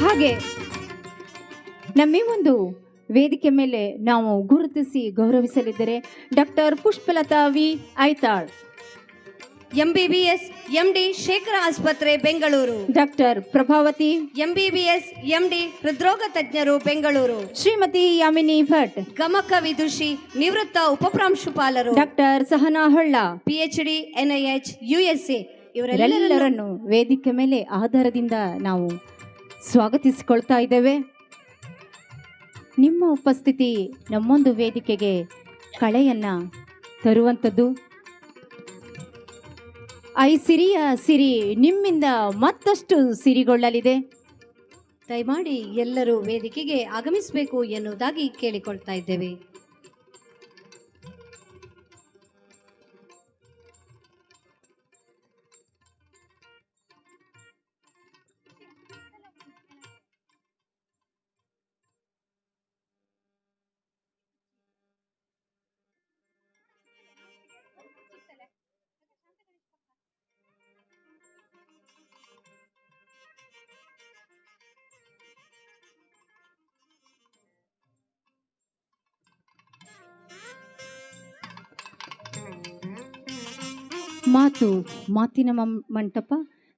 ಹಾಗೆ ನಮ್ಮ ಒಂದು ವೇದಿಕೆ ಮೇಲೆ ನಾವು ಗುರುತಿಸಿ ಗೌರವಿಸಲಿದ್ದರೆ doctor Pushpalatha V. Aithal MBBS MD Shekhara ಆಸ್ಪತ್ರೆ Bengaluru. Doctor Prabhavathi MBBS MD ಹೃದ್ರೋಗ ತಜ್ಞರು ಬೆಂಗಳೂರು. ಶ್ರೀಮತಿ ಯಾಮಿನಿ ಭಟ್ ಗಮಕ ವಿದುಷಿ ನಿವೃತ್ತ ಉಪಪ್ರಾಂಶುಪಾಲರು. Doctor Sahana Holla PhD NIH USA ಇವರೆಲ್ಲರನ್ನು ವೇದಿಕೆ ಮೇಲೆ ಆಧಾರದಿಂದ ನಾವು ಸ್ವಾಗತಿಸಿಕೊಳ್ತಾ ಇದ್ದೇವೆ. ನಿಮ್ಮ ಉಪಸ್ಥಿತಿ ನಮ್ಮೊಂದು ವೇದಿಕೆಗೆ ಕಳೆಯನ್ನ ತರುವಂಥದ್ದು. ಐ ಸಿರಿಯ ಸಿರಿ ನಿಮ್ಮಿಂದ ಮತ್ತಷ್ಟು ಸಿರಿಗೊಳ್ಳಲಿದೆ. ದಯಮಾಡಿ ಎಲ್ಲರೂ ವೇದಿಕೆಗೆ ಆಗಮಿಸಬೇಕು ಎನ್ನುವುದಾಗಿ ಕೇಳಿಕೊಳ್ತಾ ಇದ್ದೇವೆ. ಮಾತು, ಮಾತಿನ ಮಂಟಪ,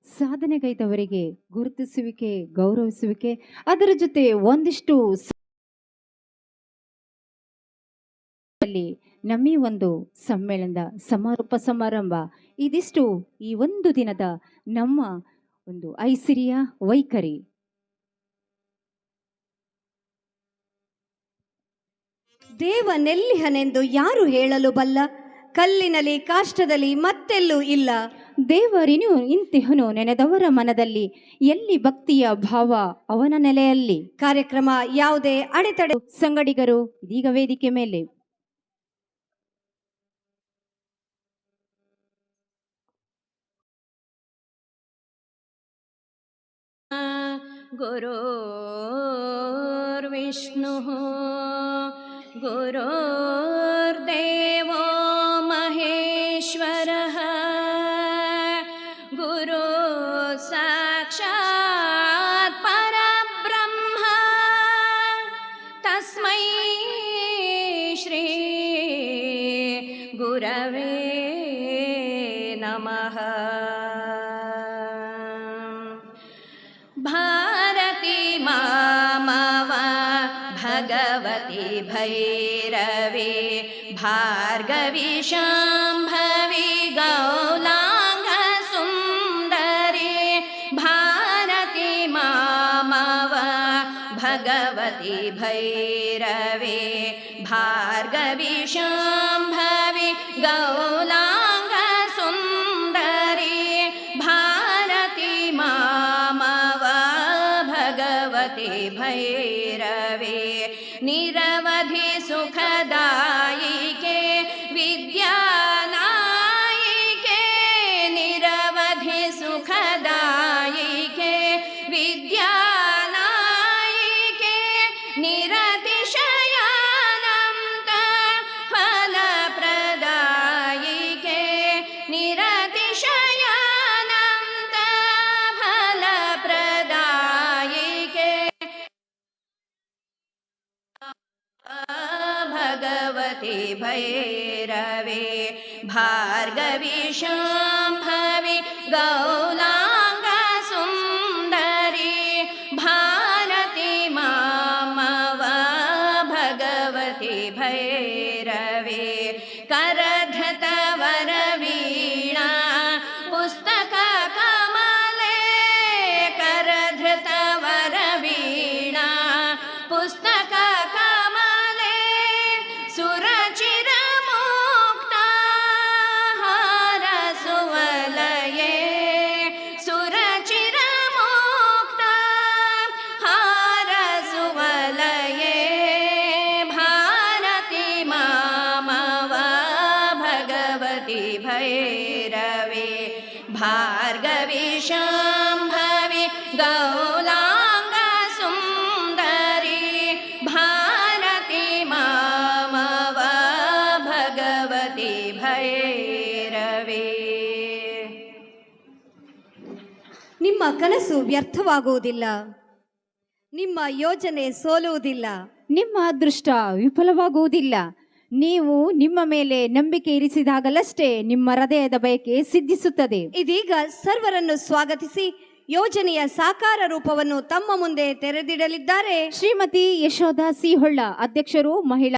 ಸಾಧನೆಗೈದವರಿಗೆ ಗುರುತಿಸುವಿಕೆ, ಗೌರವಿಸುವಿಕೆ, ಅದರ ಜೊತೆ ಒಂದಿಷ್ಟು ನಮ್ಮಿ ಒಂದು ಸಮ್ಮೇಳನದ ಸಮಾರೋಪ ಸಮಾರಂಭ. ಇದಿಷ್ಟು ಈ ಒಂದು ದಿನದ ನಮ್ಮ ಒಂದು ಐಸಿರಿಯ ವೈಖರಿ. ದೇವನೆಲ್ಲಿಹನೆಂದು ಯಾರು ಹೇಳಲು ಬಲ್ಲ? ಕಲ್ಲಿನಲ್ಲಿ ಕಾಷ್ಟದಲ್ಲಿ ಮತ್ತೆಲ್ಲೂ ಇಲ್ಲ ದೇವರಿನು ಇಂತಿಹನು ನೆನೆದವರ ಮನದಲ್ಲಿ ಎಲ್ಲಿ ಭಕ್ತಿಯ ಭಾವ ಅವನ ನೆಲೆಯಲ್ಲಿ ಕಾರ್ಯಕ್ರಮ ಯಾವುದೇ ಅಡೆತಡೆ ಸಂಗಡಿಗರು ಇದೀಗ ವೇದಿಕೆ ಮೇಲೆ गुरोर्विष्णुः गुरोर्देवो महेश्वरः। गुरु साक्षात् परब्रह्म। तस्मै श्री गुरवे नमः। भैरवे भार्गवी शाम्भवी गौलाङ्गसुन्दरी भारती मामव भगवती भैरवे भार्गवी शाम्भवी गौलाङ्गसुन्दरी भैरवे निरवधि सुखदायिके भैरवे। भार्गवी शाम्भवी गौलाङ्गसुन्दरी। भारती मामव भगवती भैरवे। करधृतवरवीणा भैरवे भार्गवी शाम्भवी गौलाङ्गसुन्दरी भारती मामव भगवती भैरवे ನಿಮ್ಮ ಕನಸು ವ್ಯರ್ಥವಾಗುವುದಿಲ್ಲ ನಿಮ್ಮ ಯೋಜನೆ ಸೋಲುವುದಿಲ್ಲ ನಿಮ್ಮ ಅದೃಷ್ಟ ವಿಫಲವಾಗುವುದಿಲ್ಲ ನೀವು ನಿಮ್ಮ ಮೇಲೆ ನಂಬಿಕೆ ಇರಿಸಿದಾಗಲಷ್ಟೇ ನಿಮ್ಮ ಹೃದಯದ ಬಯಕೆ ಸಿದ್ಧಿಸುತ್ತದೆ. ಇದೀಗ ಸರ್ವರನ್ನು ಸ್ವಾಗತಿಸಿ ಯೋಜನೆಯ ಸಾಕಾರ ರೂಪವನ್ನು ತಮ್ಮ ಮುಂದೆ ತೆರೆದಿಡಲಿದ್ದಾರೆ. ಶ್ರೀಮತಿ ಯಶೋಧ ಸಿಹೊಳ್ಳ ಅಧ್ಯಕ್ಷರು ಮಹಿಳಾ